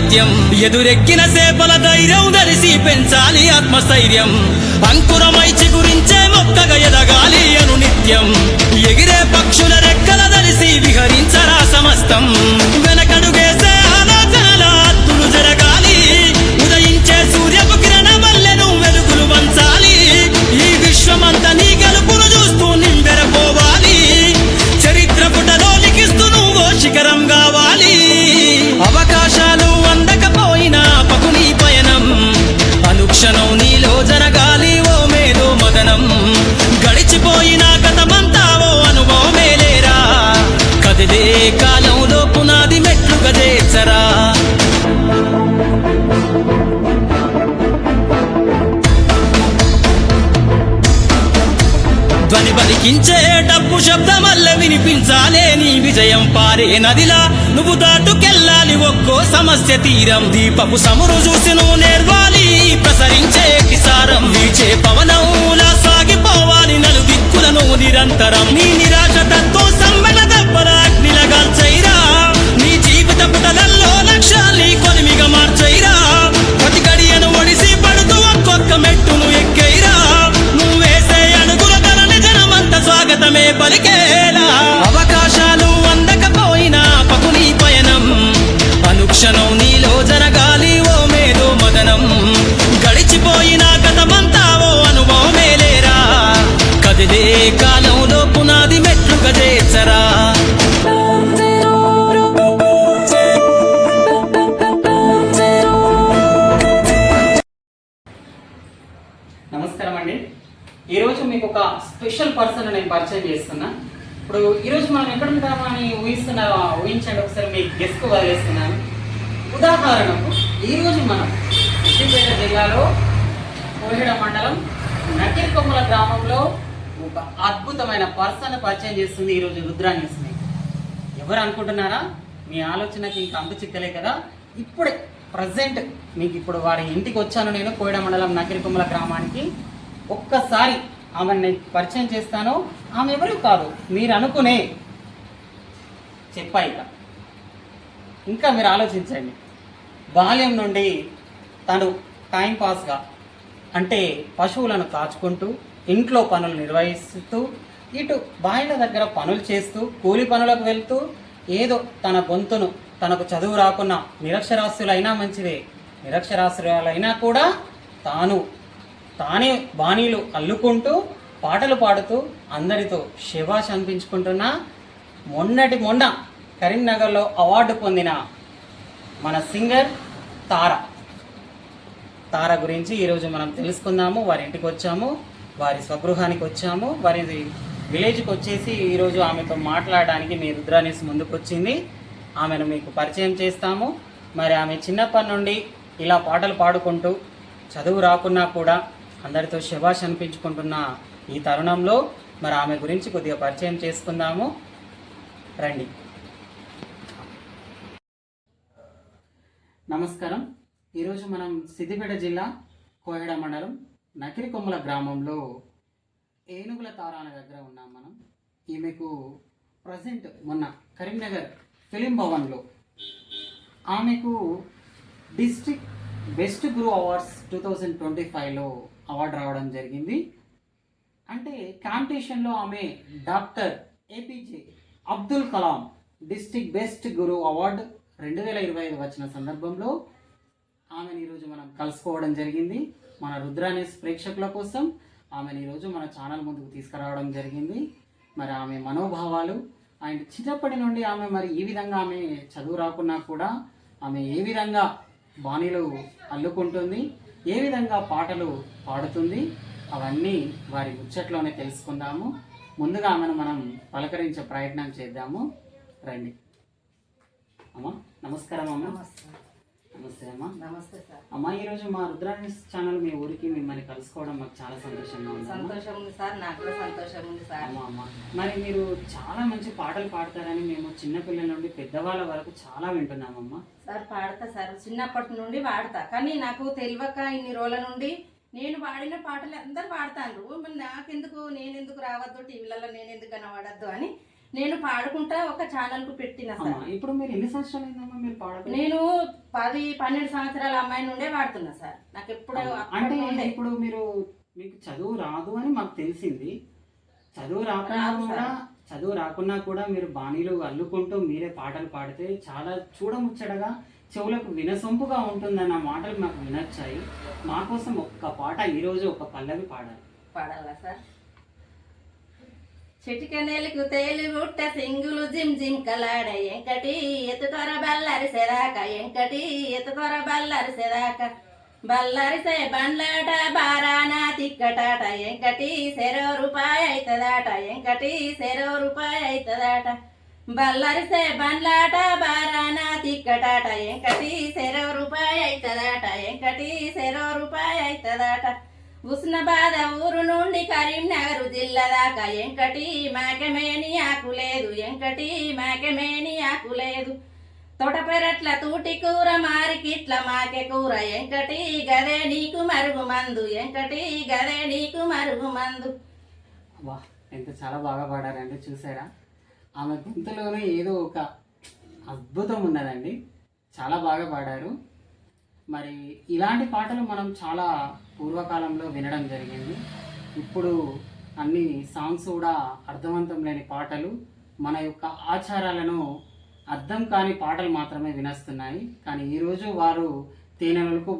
ఐకమత్యం ఎదురెక్కిన సేపల ధైర్యం ధరిసి పెంచాలి ఆత్మస్థైర్యం. అంకురమై చిగురించే మొక్కగా ఎదగాలి అను నిత్యం ఎగిరే పక్షుల అనుక్షణం జరగాలి ఓ మేధో మదనం. గడిచిపోయిన గతమంతా ఓ అనుభవమే లేరా? కదిలే కాలంలో పునాది మెట్లు గదేచరా ధ్వని బలికించే డబ్బు శబ్దమల్ల వినిపించాలే నీ విజయం పారే నదిలా. నువ్వు దాటుకెళ్ళాలి ఒక్కో సమస్య తీరం. దీపపు సమురు చూసి నువ్వు నేర్వాలి ప్రసరించే కిసారం వీచే పవనంలా సాగిపోవాలి నలు దిక్కులను నిరంతరం. నీ నిరాశ పర్సన్ నేను పరిచయం చేస్తున్నా. ఇప్పుడు ఈరోజు మనం ఎక్కడ ఉంటామని ఊహిస్తున్నా ఊహించండి ఒకసారి మీకు గెస్ట్కు వదిలేస్తున్నాను. ఉదాహరణకు ఈరోజు మనం సిద్దిపేట జిల్లాలో కోహిడ మండలం నకిరికొమ్మల గ్రామంలో ఒక అద్భుతమైన పర్సన్ పరిచయం చేస్తుంది ఈరోజు రుద్రా న్యూస్ని ఎవరు అనుకుంటున్నారా? మీ ఆలోచనకి ఇంకా అంతు చిక్కలే కదా? ఇప్పుడే ప్రజెంట్ మీకు ఇప్పుడు వారి ఇంటికి వచ్చాను నేను కోయడ మండలం నకిరికొమ్మల గ్రామానికి. ఒక్కసారి ఆమెను నేను పరిచయం చేస్తాను ఆమె ఎవరు కాదు. మీరు అనుకునే చెప్పా ఇక. ఇంకా మీరు ఆలోచించండి. బాల్యం నుండి తను టైంపాస్గా అంటే పశువులను కాచుకుంటూ ఇంట్లో పనులు నిర్వహిస్తూ ఇటు బాయిల దగ్గర పనులు చేస్తూ కూలి పనులకు వెళ్తూ ఏదో తన గొంతును తనకు చదువు రాకున్న నిరక్షరాస్యులైనా మంచిదే నిరక్షరాస్యులైనా కూడా తాను తానే బాణీలు అల్లుకుంటూ పాటలు పాడుతూ అందరితో శివాష్ అనిపించుకుంటున్న మొన్నటి మొన్న కరీంనగర్లో అవార్డు పొందిన మన సింగర్ తార. తార గురించి ఈరోజు మనం తెలుసుకుందాము. వారి ఇంటికి వచ్చాము వారి స్వగృహానికి వచ్చాము వారి విలేజ్కి వచ్చేసి ఈరోజు ఆమెతో మాట్లాడడానికి మీ రుద్రానేసి ముందుకు వచ్చింది ఆమెను మీకు పరిచయం చేస్తాము. మరి ఆమె చిన్నప్పటి నుండి ఇలా పాటలు పాడుకుంటూ చదువు రాకున్నా కూడా అందరితో శభాష్ అనిపించుకుంటున్న ఈ తరుణంలో మరి ఆమె గురించి కొద్దిగా పరిచయం చేసుకుందాము. రండి. నమస్కారం. ఈరోజు మనం సిద్దిపేట జిల్లా కోయడ మండలం నకిరికొమ్మల గ్రామంలో ఏనుగుల తారాన దగ్గర ఉన్నాం మనం. ఈమెకు ప్రజెంట్ మొన్న కరీంనగర్ ఫిలిం భవన్లో ఆమెకు డిస్ట్రిక్ట్ బెస్ట్ గ్రూ అవార్డ్స్ టూ థౌజండ్ ట్వంటీ ఫైవ్లో అవార్డు రావడం జరిగింది. అంటే కాంపిటీషన్లో ఆమె doctor A P J Abdul Kalam district best guru award రెండు వేల ఇరవై ఐదు వచ్చిన సందర్భంలో ఆమెను ఈరోజు మనం కలుసుకోవడం జరిగింది. మన రుద్రానేస్ ప్రేక్షకుల కోసం ఆమెను ఈరోజు మన ఛానల్ ముందుకు తీసుకురావడం జరిగింది. మరి ఆమె మనోభావాలు అండ్ చిన్నప్పటి నుండి ఆమె మరి ఈ విధంగా ఆమె చదువు రాకున్నా కూడా ఆమె ఏ విధంగా బాణీలు అల్లుకుంటుంది ఏ విధంగా పాటలు పాడుతుంది అవన్నీ వారి ముచ్చట్లోనే తెలుసుకుందాము. ముందుగా ఆమెను మనం పలకరించే ప్రయత్నం చేద్దాము. రండి. అమ్మ నమస్కారం అమ్మ. నమస్తే అమ్మా నమస్తే సార్. అమ్మా ఈరోజు మా రుద్రాణి ఛానల్ మీ ఊరికి మిమ్మల్ని కలుసుకోవడం మాకు చాలా సంతోషంగా ఉంది. సంతోషం ఉంది సార్ నాకు కూడా సంతోషం ఉంది సార్. అమ్మా అమ్మా. మరి మీరు చాలా మంచి పాటలు పాడతారని మేము చిన్నపిల్లల నుండి పెద్దవాళ్ళ వరకు చాలా వింటున్నామమ్మా. సార్ పాడతా సార్. చిన్నప్పటి నుండి పాడతా. కానీ నాకు తెలియక ఇన్ని రోజుల నుండి నేను పాడిన పాటలు అందరు పాడతాను మరి నాకెందుకు నేను ఎందుకు రావద్దు? టీవీలలో నేను ఎందుకు కనబడద్దు అని నేను పాడుకుంటా ఒక ఛానల్కు పెట్టిన సార్. ఇప్పుడు మీరు ఎన్ని సంవత్సరాలు మీరు పాడక నేను పది పన్నెండు సంవత్సరాల అమ్మాయి నుండే పాడుతున్నా సార్. నాకు ఎప్పుడు అంటే ఇప్పుడు మీరు మీకు చదువు రాదు అని మాకు తెలిసింది. చదువు రాకున్నా రాదు కూడా సార్. చదువు రాకున్నా కూడా మీరు బాణీలు అల్లుకుంటూ మీరే పాటలు పాడితే చాలా చూడముచ్చటగా చెవులకు వినసొంపుగా ఉంటుందన్న మాటలు మాకు వినొచ్చాయి. మా కోసం ఒక్క పాట ఈరోజు ఒక పల్లవి పాడాలి. పాడాలా సార్? చిటికనెలకు తేలి బుట్ట సింగులు జిమ్ జిమ్ కలాడ ఎంకటి ఎత్తుకొర బల్లరి సెదాక ఎంకటి ఎత్తుకొర బల్లరి సెదాక. బల్లరిసే బండ్లాట బారానా తిక్కటాట ఎంకటి సెరో రూపాయి అవుతుందాట ఎంకటి సెరో రూపాయి అవుతుందాట బల్లరిసే బండ్లాట బారానా తిక్కటాట ఎంకటి సెరో రూపాయి అవుతుందాట ఎంకటి సెరో రూపాయి అవుతుందాట ఉస్నాబాద ఊరు నుండి కరీంనగర్ జిల్లా దాకా. ఎంకటి మేకమేని ఆకు లేదు ఎంకటి మేకమేని ఆకు లేదు తోట పెరట్ల తూటి కూర మారికిట్ల మాకె కూర. ఎంకటి గదే నీకు మరుగు మందు ఎంకటి గదే నీకు మరుగు మందు. వా ఎంత చాలా బాగా పాడారండి చూసారా? ఆమె గొంతులోనే ఏదో ఒక అద్భుతం ఉన్నదండి. చాలా బాగా పాడారు. మరి ఇలాంటి పాటలు మనం చాలా పూర్వకాలంలో వినడం జరిగింది. ఇప్పుడు అన్ని సాంగ్స్ కూడా అర్థవంతం లేని పాటలు మన యొక్క ఆచారాలను అర్థం కాని పాటలు మాత్రమే వినస్తున్నాయి. కానీ ఈరోజు వారు తేనెలకు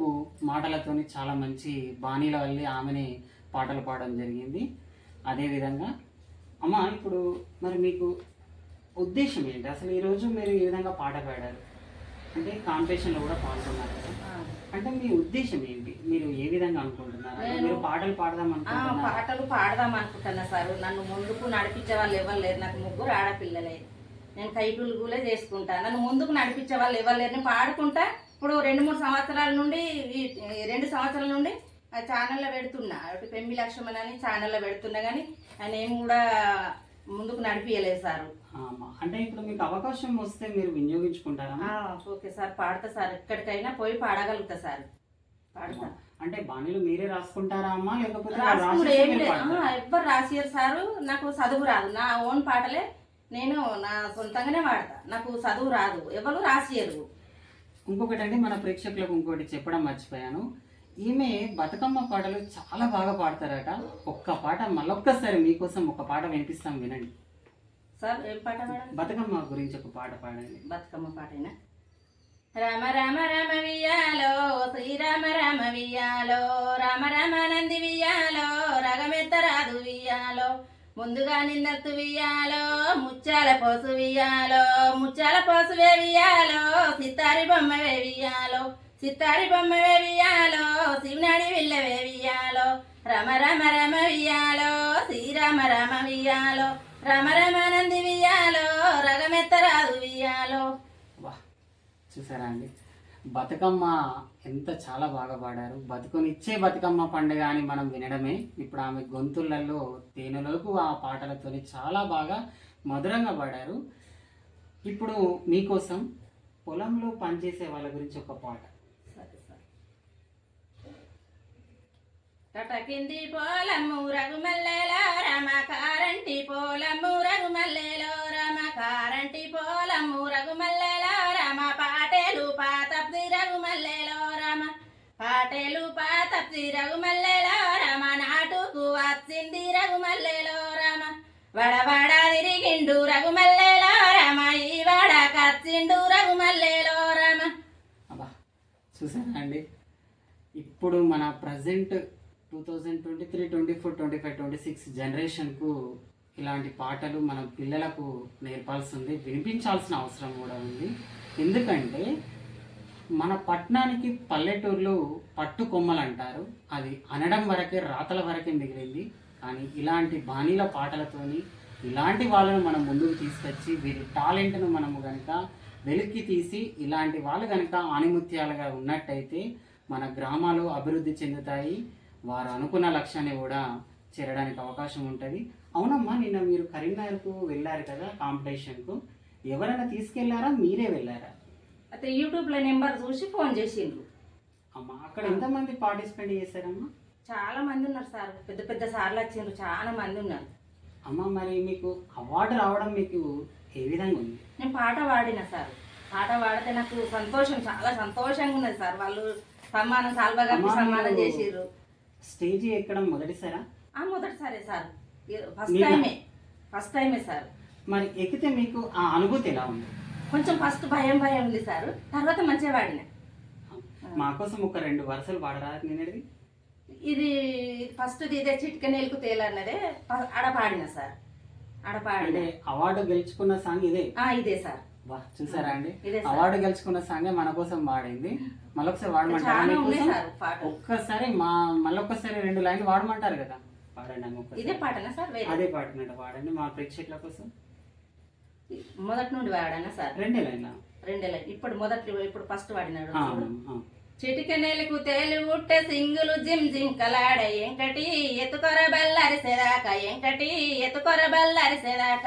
మాటలతోని చాలా మంచి బాణీల వల్లి ఆమెని పాటలు పాడడం జరిగింది. అదేవిధంగా అమ్మ ఇప్పుడు మరి మీకు ఉద్దేశం ఏంటి? అసలు ఈరోజు మీరు ఈ విధంగా పాట పాడారు? అంటే కాంపిటీషన్లో కూడా పాల్గొన్నారు అంటే మీ ఉద్దేశం ఏంటి? మీరు ఏ విధంగా అనుకుంటున్నారు? మీరు పాటలు పాడదాం ఆ అనుకుంటున్నారు? పాటలు పాడదాం అనుకుంటున్నా సార్. నన్ను ముందుకు నడిపించే వాళ్ళు ఎవరు లేరు. నాకు ముగ్గురు ఆడపిల్లలే. నేను కైకులు కూడా చేసుకుంటా. నన్ను ముందుకు నడిపించే వాళ్ళు ఎవరు లేరు. నేను పాడుకుంటా. ఇప్పుడు రెండు మూడు సంవత్సరాల నుండి రెండు సంవత్సరాల నుండి ఆ ఛానల్లో పెడుతున్నా. ఒకటి పెంబి లక్ష్మణ్ అని ఛానల్లో పెడుతున్నా కానీ ఆయన ఏం కూడా ముందుకు నడిపించలేదు సారు. అంటే ఇప్పుడు మీకు అవకాశం వస్తే మీరు వినియోగించుకుంటారా? Okay sir. పాడతా సార్. ఎక్కడికైనా పోయి పాడగలుగుతా సార్. పాడతా. అంటే బాణీలు మీరే రాసుకుంటారా అమ్మా? లేకపోతే ఎవ్వరు రాసియరు సారు. నాకు చదువు రాదు. నా ఓన్ పాటలే నేను నా సొంతంగానే వాడతా నాకు చదువు రాదు. ఎవరు రాసియరు ఇంకొకటి అండి మన ప్రేక్షకులకు ఇంకోటి చెప్పడం మర్చిపోయాను. ఈమె బతుకమ్మ పాటలు చాలా బాగా పాడతారట. ఒక్క పాట మళ్ళొక్కసారి మీకోసం ఒక పాట వినిపిస్తాం వినండి. సార్ ఏం పాట బతుకమ్మ గురించి ఒక పాట పాడండి. బతుకమ్మ పాటేనా? రామ రామ రామ వియ్యాలో శ్రీరామ రామ వియ్యాలో రామ రామ నంది వియ్యాలో రగమెత్త రాదు వియ్యాలో ముందుగా నిందత్తు వియ్యాలో ముచ్చాల పోసు వియ్యాలో ముచ్చాల పోసువే వియ్యాలో సితారి బొమ్మవే వియ్యాలో చిత్తారి బొమ్మవే వియ్యాలో శివనాడి విల్లవే వియ్యాలో రమ రమ రమ వియాలో శ్రీరామ రమ వియాలో రమ రమానంది వియాలో వియ్యాలో వియాలో. వియ్యాలో వా చూసారా అండి? బతుకమ్మ ఎంత చాలా బాగా పాడారు. బతుకునిచ్చే బతుకమ్మ పండుగ అని మనం వినడమే. ఇప్పుడు ఆమె గొంతులలో తేనెలకు ఆ పాటలతో చాలా బాగా మధురంగా పాడారు. ఇప్పుడు మీకోసం పొలంలో పనిచేసే వాళ్ళ గురించి ఒక పాట సరే సరే కటకింది పోలము రఘుమల్లెలో రమ కారంటి పోలము రఘుమల్లెలో రమ కారంటి పోలము రఘుమల్లెలో రమ పాటేలు పాతప్తి రఘుమల్లెలో రమ పాటేలు పాతప్తి రఘుమల్లెలో రమ నాటుకు వచ్చింది రఘుమల్లెలో రమ వడవడ తిరిగిండు రఘుమల్లెలో రమ ఈ వడ కచ్చిండు రఘుమల్లెలో రమ. అబ్బా చూసారా అండి? ఇప్పుడు మన present two thousand twenty three twenty four twenty five twenty six జనరేషన్కు ఇలాంటి పాటలు మన పిల్లలకు నేర్పాల్సి ఉంది వినిపించాల్సిన అవసరం కూడా ఉంది. ఎందుకంటే మన పట్టణానికి పల్లెటూర్లు పట్టు కొమ్మలు అంటారు. అది అనడం వరకే రాతల వరకే మిగిలింది. కానీ ఇలాంటి బాణీల పాటలతోని ఇలాంటి వాళ్ళను మనం ముందుకు తీసుకొచ్చి వీరి టాలెంట్ను మనము కనుక వెలికి తీసి ఇలాంటి వాళ్ళు కనుక ఆనిముత్యాలుగా ఉన్నట్టయితే మన గ్రామాలు అభివృద్ధి చెందుతాయి. వారు అనుకున్న లక్ష్యాన్ని కూడా చేరడానికి అవకాశం ఉంటుంది. అవునమ్మా నిన్న మీరు కరీంనగర్కు వెళ్ళారు కదా కాంపిటీషన్కు. ఎవరైనా తీసుకెళ్ళారా? మీరే వెళ్ళారా? అయితే యూట్యూబ్లో నెంబర్ చూసి ఫోన్ చేసిండ్రు. అమ్మా అక్కడ ఎంతమంది పార్టిసిపేట్ చేశారమ్మా? చాలా మంది ఉన్నారు సార్. పెద్ద పెద్ద సార్లు వచ్చిండ్రు చాలా మంది ఉన్నారు. అమ్మ మరి మీకు అవార్డు రావడం మీకు ఏ విధంగా ఉంది? నేను పాట పాడిన సార్. పాట పాడితే నాకు సంతోషం చాలా సంతోషంగా ఉన్నది సార్. వాళ్ళు సమ్మానం సాల్వా గారికి అమ్మా, సమ్మానం చేసిర్రు. స్టేజ్ ఎక్కడం మొదటిసారా? ఆ మొదటిసారే సార్. ఫస్ట్? టైమే. ఫస్ట్ టైమే సార్. మరి ఎక్కితే మీకు ఆ అనుభూతి ఎలా ఉంది? కొంచెం ఫస్ట్ భయం భయం ఉంది సార్. తర్వాత మంచిగా పాడిన మా కోసం ఒక రెండు వరుసలు పాడరా నేనేది ఇది ఫస్ట్ ఇదే చిట్క నేలకు తేలన్నదే ప- ఆడ పాడిన సార్. ఆడ పాడిన. అంటే అవార్డు గెలుచుకున్న సాంగ్ ఇదే? ఆ, ఇదే సార్. చూసారా అండి. అవార్డు గెలుచుకున్న సాంగే మన కోసం పాడింది మళ్ళొకసారి వాడమంటారా? ఒక్కసారి మా మళ్ళొక్కసారి రెండు లైన్లు వాడమంటారు కదా. పాడండి. ఇదే పాటనా సార్ అదే పాడినట్టు పాడండి మా ప్రేక్షకుల కోసం. మొదటి నుండి వాడానా సార్? రెండే లైన్ల రెండేళ్ళ ఇప్పుడు మొదటి ఇప్పుడు ఫస్ట్ వాడినాడు. చిటిక నెలకు తేలి ఉట్టే సింగులు జిమ్ జిమ్ కలాడ ఎంకటి ఎత్తుకొర బల్లరిసేదాక? ఎంకటి ఎత్తుకొర బల్లరిసేదాక?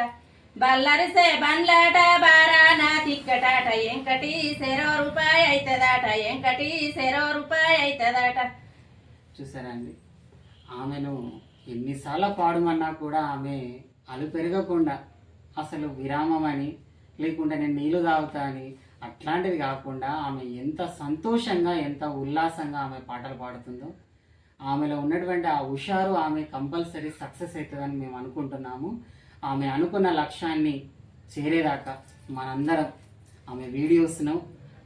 బల్లరిసే బండ్లాట బారాన తిక్కటాట. ఎంకటి సెరో రూపాయి అవుతుందట ఎంకటి సెరో రూపాయి అవుతుందట చూసారండి ఆమెను ఎన్నిసార్లు పాడమన్నా కూడా ఆమె అలు పెరగకుండా అసలు విరామం అని లేకుండా నేను నీళ్ళు తాగుతా అని అట్లాంటిది కాకుండా ఆమె ఎంత సంతోషంగా ఎంత ఉల్లాసంగా ఆమె పాటలు పాడుతుందో ఆమెలో ఉన్నటువంటి ఆ హుషారు ఆమె కంపల్సరీ సక్సెస్ అవుతుందని మేము అనుకుంటున్నాము. ఆమె అనుకున్న లక్ష్యాన్ని చేరేదాకా మనందరం ఆమె వీడియోస్ను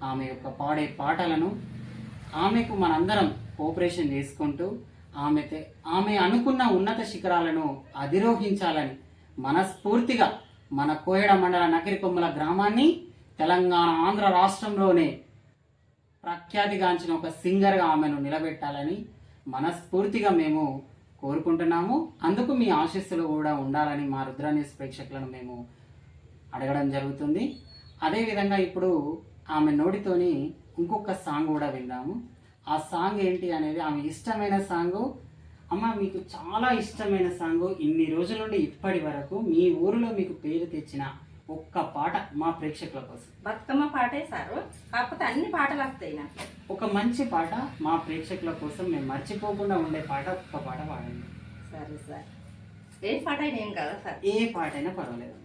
ఆమె యొక్క పాడే పాటలను ఆమెకు మనందరం కోఆపరేషన్ చేసుకుంటూ ఆమె తె- ఆమె అనుకున్న ఉన్నత శిఖరాలను అధిరోహించాలని మనస్ఫూర్తిగా మన కోయడ మండల నకిరికొమ్మల గ్రామాన్ని తెలంగాణ ఆంధ్ర రాష్ట్రంలోనే ప్రఖ్యాతిగాంచిన ఒక సింగర్గా ఆమెను నిలబెట్టాలని మనస్ఫూర్తిగా మేము కోరుకుంటున్నాము. అందుకు మీ ఆశీస్సులు కూడా ఉండాలని మా రుద్రాన్యూస్ ప్రేక్షకులను మేము అడగడం జరుగుతుంది. అదేవిధంగా ఇప్పుడు ఆమె నోటితోని ఇంకొక సాంగ్ కూడా విందాము. ఆ సాంగ్ ఏంటి అనేది ఆమె ఇష్టమైన సాంగ్. అమ్మ మీకు చాలా ఇష్టమైన సాంగ్. ఇన్ని రోజుల నుండి ఇప్పటి వరకు మీ ఊరిలో మీకు పేరు తెచ్చిన ఒక్క పాట మా ప్రేక్షకుల కోసం. బతుకమ్మ పాటే సారు. కాకపోతే అన్ని పాటలు వస్తాయి నాకు. ఒక మంచి పాట మా ప్రేక్షకుల కోసం. మేము మర్చిపోకుండా ఉండే పాట ఒక్క పాట పాడండి. సరే సార్. ఏ పాట అయినా ఏం కదా సార్? ఏ పాట అయినా పర్వాలేదమ్మా.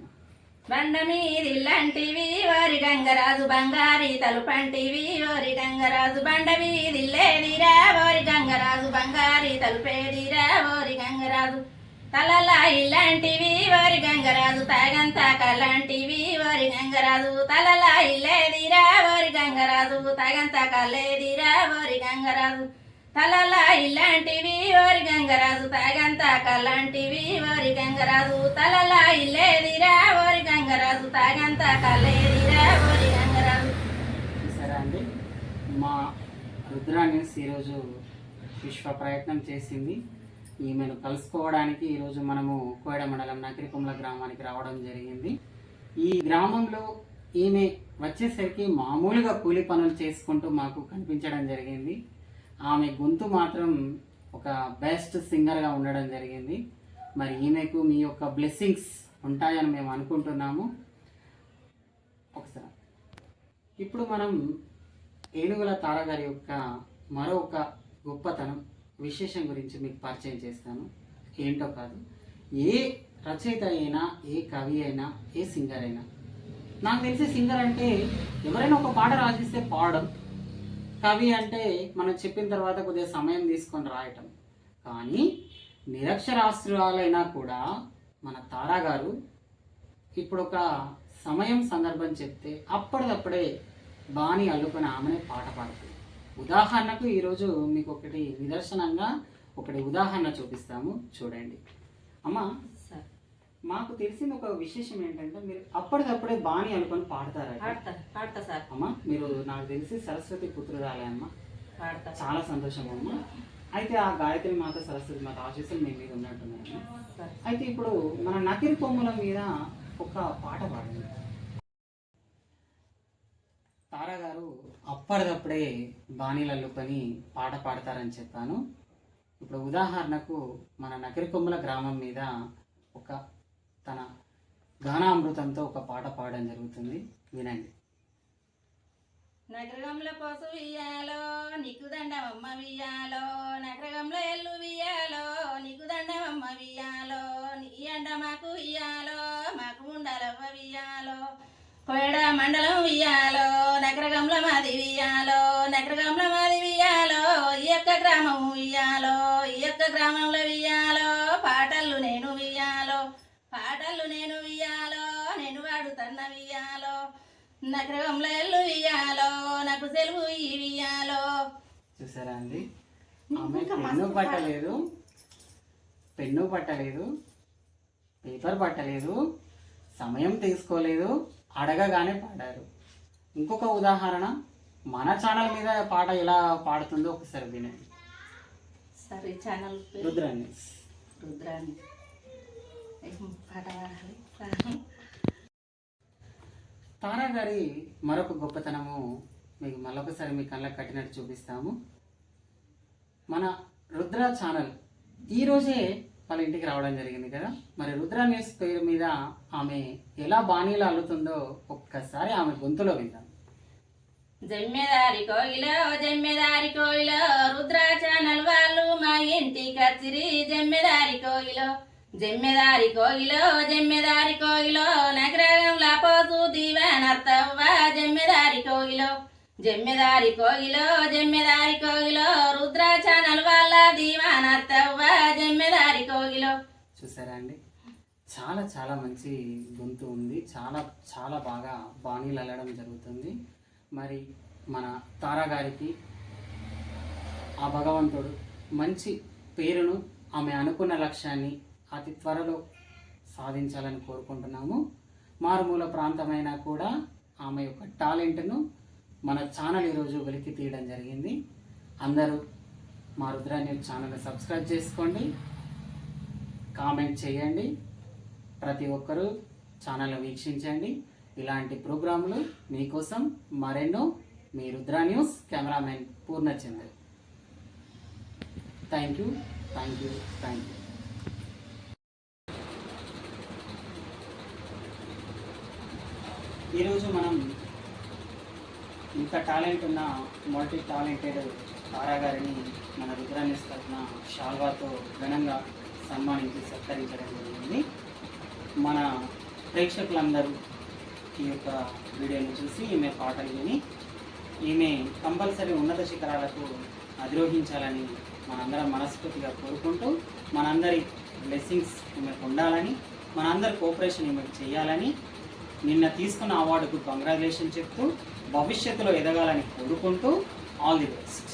బండ మీది లాంటివి ఓరి గంగరాజు బంగారి తలుపంటివి ఓరి గంగరాజు బండ మీది లేదిరా ఓరి గంగరాజు బంగారి తలుపేదిరా ఓరి గంగరాజు తలలాయి లాంటివి వారి గంగరాజు తాగంత కలాంటివి వారి గంగరాజు. తలలాయి లేదిరా వారి గంగరాజు తాగంత కలేదిరా వారి గంగరాజు. తలలాయి లాంటివి వారి గంగరాజు తాగంత కలాంటివి వారి గంగరాజు. తలలాయి లేదిరా వారి గంగరాజు తాగంత కలేదిరా వారి గంగరాజు. చూసారా అండి? మా రుద్రాన్ని ఈరోజు విశ్వ ప్రయత్నం చేసింది. ఈమెను కలుసుకోవడానికి ఈరోజు మనము కోయడ మండలం నకిరికొమ్మల గ్రామానికి రావడం జరిగింది. ఈ గ్రామంలో ఈమె వచ్చేసరికి మామూలుగా కూలి పనులు చేసుకుంటూ మాకు కనిపించడం జరిగింది. ఆమె గొంతు మాత్రం ఒక బెస్ట్ సింగర్గా ఉండడం జరిగింది. మరి ఈమెకు మీ యొక్క బ్లెస్సింగ్స్ ఉంటాయని మేము అనుకుంటున్నాము. ఒకసారి. ఇప్పుడు మనం ఏనుగుల తారగారి యొక్క మరొక గొప్పతనం విశేషం గురించి మీకు పరిచయం చేస్తాను. ఏంటో కాదు. ఏ రచయిత అయినా ఏ కవి అయినా ఏ సింగర్ అయినా. నాకు తెలిసే సింగర్ అంటే ఎవరైనా ఒక పాట రాసిస్తే పాడడం కవి అంటే మనం చెప్పిన తర్వాత కొద్దిగా సమయం తీసుకొని రాయటం. కానీ నిరక్షరాస్త్రాలైనా కూడా మన తారా గారు ఇప్పుడు ఒక సమయం సందర్భం చెప్తే అప్పటిదప్పుడే బాణి అల్లుకొని ఆమెనే పాట పాడుతుంది. ఉదాహరణకు ఈరోజు మీకు ఒకటి నిదర్శనంగా ఒకటి ఉదాహరణ చూపిస్తాము. చూడండి. అమ్మ సార్. మాకు తెలిసిన ఒక విశేషం ఏంటంటే మీరు అప్పటికప్పుడే బాణి అనుకొని పాడతారట. పాడతా సార్. అమ్మా మీరు నాకు తెలిసి సరస్వతి పుత్రురాలే అమ్మా. పాడతా. చాలా సంతోషం అమ్మా. అయితే ఆ గాయత్రి మాత సరస్వతి మాత ఆశీస్సులు మీ మీద ఉన్నట్టున్నాయి సరే. అయితే ఇప్పుడు మన నకిరి కొమ్ముల మీద ఒక పాట పాడండి. తారా గారు అప్పటికప్పుడే బాణీలు అల్లుకొని పాట పాడతారని చెప్పాను. ఇప్పుడు ఉదాహరణకు మన నకిరికొమ్మల గ్రామం మీద ఒక తన గానామృతంతో ఒక పాట పాడడం జరుగుతుంది. వినండి. నగరగంల పసు వియ్యాలో నీకు దండమమ్మ వియ్యాలో నగరగంలో ఎల్లు వియ్యాలో నీకు దండమమ్మ వియ్యాలో నీ అండ మాకు వియ్యాలో మాకు ఉండాలవ్వ వియ్యాలో. కోయడ మండలం వియ్యాలో నగరగంలో మాది వియ్యాలో నగరగంలో మాది వియ్యాలో ఈ యొక్క గ్రామం వియ్యాలో ఈ యొక్క గ్రామంలో వియ్యాలో పాటలు నేను వియ్యాలో పాటలు నేను వియ్యాలో నేను వాడుతన్న వియ్యాలో నగరంలో ఎల్లు వియ్యాలో నాకు సెలవు ఇయ్యాలో చూసారా అండి? పెన్ను పట్టలేదు. పెన్ను పట్టలేదు. పేపర్ పట్టలేదు. సమయం తీసుకోలేదు. అడగగానే పాడారు. ఇంకొక ఉదాహరణ మన ఛానల్ మీద పాట ఎలా పాడుతుందో ఒకసారి వినండి. సరే ఛానల్ రుద్రాన్ని పాట పాడాలి? సార్. తారా గారి మరొక గొప్పతనము మీకు మరొకసారి మీ కళ్ళకు కట్టినట్టు చూపిస్తాము. మన రుద్ర ఛానల్ ఈరోజే వాళ్ళ ఇంటికి రావడం జరిగింది కదా. మరి రుద్ర న్యూస్ పేరు మీద ఆమె ఎలా బాణీలు అల్లుతుందో ఒక్కసారి ఆమె గొంతులో విందాం. జమ్మెదారి కోయిలో జమ్మెదారి కోయిలో రుద్ర ఛానల్ వాళ్ళు మా ఇంటికి వచ్చిరి జమ్మెదారి కోయిలో జమ్మెదారి కోయిలో జమ్మెదారి కోయిలో నగరంలో పోసు దీవనర్తవ్వ జమ్మెదారి కోయిలో జమ్మెదారి కోగిలో జమ్మెదారి కోగిలో రుద్ర ఛానల్ వాళ్ళ దీవానర్తవ్వ జమ్మెదారి కోగిలో. చూసారా అండి? చాలా చాలా మంచి గొంతు ఉంది. చాలా చాలా బాగా బాణీలు అల్లడం జరుగుతుంది. మరి మన తారా గారికి ఆ భగవంతుడు మంచి పేరును ఆమె అనుకున్న లక్ష్యాన్ని అతి త్వరలో సాధించాలని కోరుకుంటున్నాము. మారుమూల ప్రాంతమైనా కూడా ఆమె యొక్క టాలెంట్ను మన ఛానల్ ఈరోజు వెలికి తీయడం జరిగింది. అందరూ మా రుద్ర న్యూస్ ఛానల్ని సబ్స్క్రైబ్ చేసుకోండి. కామెంట్ చేయండి. ప్రతి ఒక్కరూ ఛానల్ వీక్షించండి. ఇలాంటి ప్రోగ్రాములు మీకోసం మరెన్నో మీ Rudra news cameraman Purnachandra. Thank you thank you thank you. ఈరోజు మనం ఇంత టాలెంట్ ఉన్న మల్టీ టాలెంటెడ్ తారా గారిని మన రుద్ర తరఫున షాల్వాతో ఘనంగా సన్మానించి సత్కరించడం జరిగింది. మన ప్రేక్షకులందరూ ఈ యొక్క వీడియోని చూసి ఈమె పాటలు విని ఈమె కంపల్సరీ ఉన్నత శిఖరాలకు అధిరోహించాలని మనందరం మనస్ఫూర్తిగా కోరుకుంటూ మనందరి బ్లెస్సింగ్స్ ఈమెకు ఉండాలని మనందరి కోఆపరేషన్ ఈమెకు చేయాలని నిన్న తీసుకున్న అవార్డుకు కంగ్రాచులేషన్ చెప్తూ భవిష్యత్తులో ఎదగాలని కోరుకుంటూ ఆల్ ది బెస్ట్.